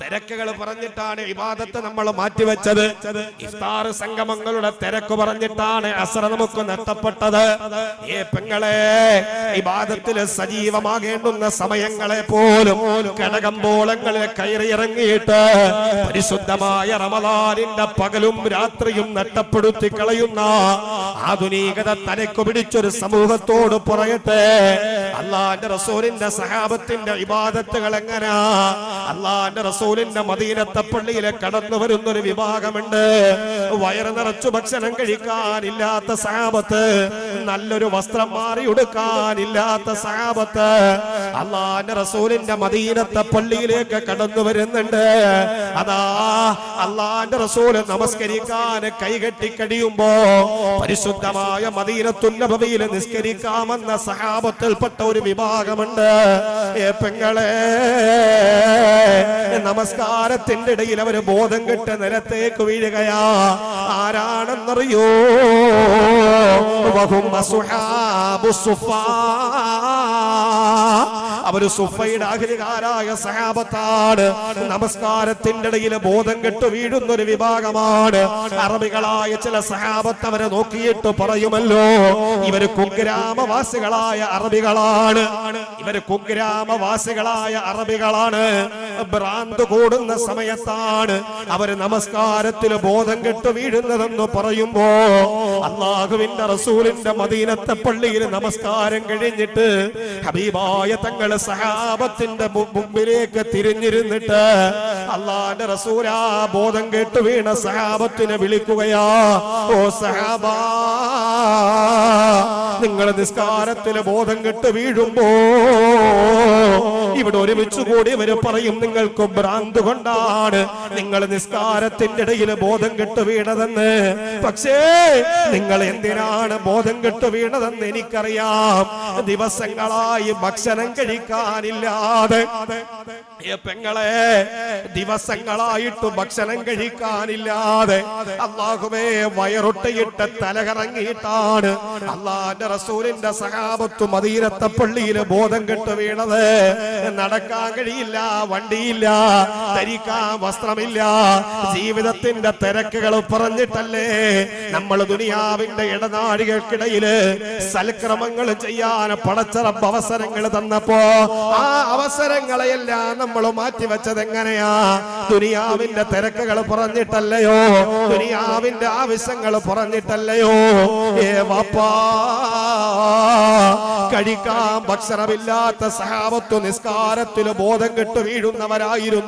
തിരക്കുകൾ പറഞ്ഞിട്ടാണ് ഇബാദത്ത് നമ്മൾ മാറ്റിവെച്ചത്. ഇഫ്താർ സംഗമങ്ങളുടെ തിരക്ക് പറഞ്ഞിട്ടാണ് അസറ നമുക്ക് നഷ്ടപ്പെട്ടത് ഏ പെങ്ങളെ ഇബാദത്തിൽ സജീവമാകേണ്ടുന്ന സമയങ്ങളെ പോലും കടകമ്പോളങ്ങളിൽ കയറിയിറങ്ങിയിട്ട് പരിശുദ്ധമായ റമദാനിന്റെ പകലും രാത്രിയും നഷ്ടപ്പെടുത്തി കളയുന്ന ആധുനികത തലക്കു പിടിച്ചൊരു സമൂഹത്തോട് പറയട്ടെ. അള്ളാന്റെ റസൂലിന്റെ സഹാബത്തിന്റെ ഇബാദത്തുകൾ എങ്ങനാ? അള്ളാന്റെ റസൂലിന്റെ മദീനത്തെ പള്ളിയിലെ കടന്നു വരുന്ന ഒരു വിഭാഗമുണ്ട്. വയറ് നിറച്ചു ഭക്ഷണം കഴിക്കാനില്ലാത്ത സഹാബത്ത് നല്ലൊരു വസ്ത്രം മാറി ഉടുക്കാനില്ലാത്ത സഹാബത്ത് അള്ളാന്റെ റസൂലിന്റെ മദീനത്തെ പള്ളിയിലേക്ക് കടന്നു വരുന്നുണ്ട്. അതാ അള്ളാന്റെ റസൂൽ നമസ്കരിക്കാൻ കൈകെട്ടി കഴിയുമ്പോ പരിശുദ്ധമായ മദീനത്തുന്നഭവിയിൽ നിസ്കരിക്കാമെന്ന സഹാബത്തിൽപ്പെട്ട ഒരു വിഭാഗമുണ്ട്. ഏ പെങ്ങളെ നമസ്കാരത്തിന്റെ ഇടയിൽ അവർ ബോധം കെട്ട് നിലത്തേക്ക് വീഴുകയാ. ആരാണെന്നറിയോ? വഹും. അവർ സുഫയുടെ അഖിലുകാരായ സഹാബത്താണ്. നമസ്കാരത്തിന്റെ ഇടയിൽ ബോധം കെട്ട് വീഴുന്ന ഒരു വിഭാഗമാണ്. അറബികളായ ചില സഹാബത്ത് അവരെ നോക്കിയിട്ട് പറയുമല്ലോ ഇവർ കുഗ്രാമവാസികളായ അറബികളാണ്. ഇവർ കുഗ്രാമവാസികളായ അറബികളാണ്. ഭ്രാന്ത് കൂടുന്ന സമയത്താണ് അവർ നമസ്കാരത്തിൽ ബോധം കെട്ട് വീഴുന്നതെന്ന് പറയുമ്പോ അള്ളാഹുവിന്റെ റസൂലിന്റെ മദീനത്തെ പള്ളിയിൽ നമസ്കാരം കഴിഞ്ഞിട്ട് ഹബീബായ തങ്ങൾ സഹാബത്തിന്റെ മുമ്പിലേക്ക് തിരിഞ്ഞിരുന്നിട്ട് അള്ളാന്റെ റസൂലാ ബോധം കേട്ട് വീണ സഹാബത്തിനെ വിളിക്കുകയാ ഓ സഹാബാ നിങ്ങൾ നിസ്കാരത്തിലെ ബോധം കെട്ട് വീഴുമ്പോ ഇവിടെ ഒരുമിച്ച് കൂടി ഇവർ പറയും നിങ്ങൾക്ക് ഭ്രാന്ത് കൊണ്ടാണ്. നിങ്ങൾ നിസ്കാരത്തിന്റെ ഇടയിൽ ബോധം കെട്ട് വീണതെന്ന്. പക്ഷേ നിങ്ങൾ എന്തിനാണ് ബോധം കെട്ട് വീണതെന്ന് എനിക്കറിയാം. ദിവസങ്ങളായി ഭക്ഷണം കഴിക്കാനില്ലാതെ. പെങ്ങളെ ദിവസങ്ങളായിട്ട് ഭക്ഷണം കഴിക്കാനില്ലാതെ. അള്ളാഹുവേ വയറൊട്ടയിട്ട് തലകറങ്ങിയിട്ടാണ് അള്ളാന്റെ റസൂലിന്റെ സഹാബത്ത് അതീരത്തെ പള്ളിയിൽ ബോധം കെട്ട് വീണത്. നടക്കാൻ കഴിയില്ല വണ്ടിയില്ല ധരിക്കാൻ വസ്ത്രമില്ല. ജീവിതത്തിന്റെ തിരക്കുകൾ പറഞ്ഞിട്ടല്ലേ നമ്മൾ ദുനിയാവിന്റെ ഇടനാഴികൾക്കിടയിൽ സൽക്രമങ്ങൾ ചെയ്യാൻ പടച്ചറപ്പ് അവസരങ്ങൾ തന്നപ്പോ ആ അവസരങ്ങളെയെല്ലാം നമ്മൾ മാറ്റിവെച്ചത് എങ്ങനെയാ? ദുനിയാവിന്റെ തിരക്കുകൾ പറഞ്ഞിട്ടല്ലയോ? ദുനിയാവിന്റെ ആവശ്യങ്ങൾ പറഞ്ഞിട്ടല്ലയോ? ഏ വാപ്പാ കഴിക്കാൻ ഭക്ഷണമില്ലാത്ത സഹാബത്തു നിസ്കാരത്തിൽ ബോധം കെട്ട് വീഴുന്നവരായിരുന്നു.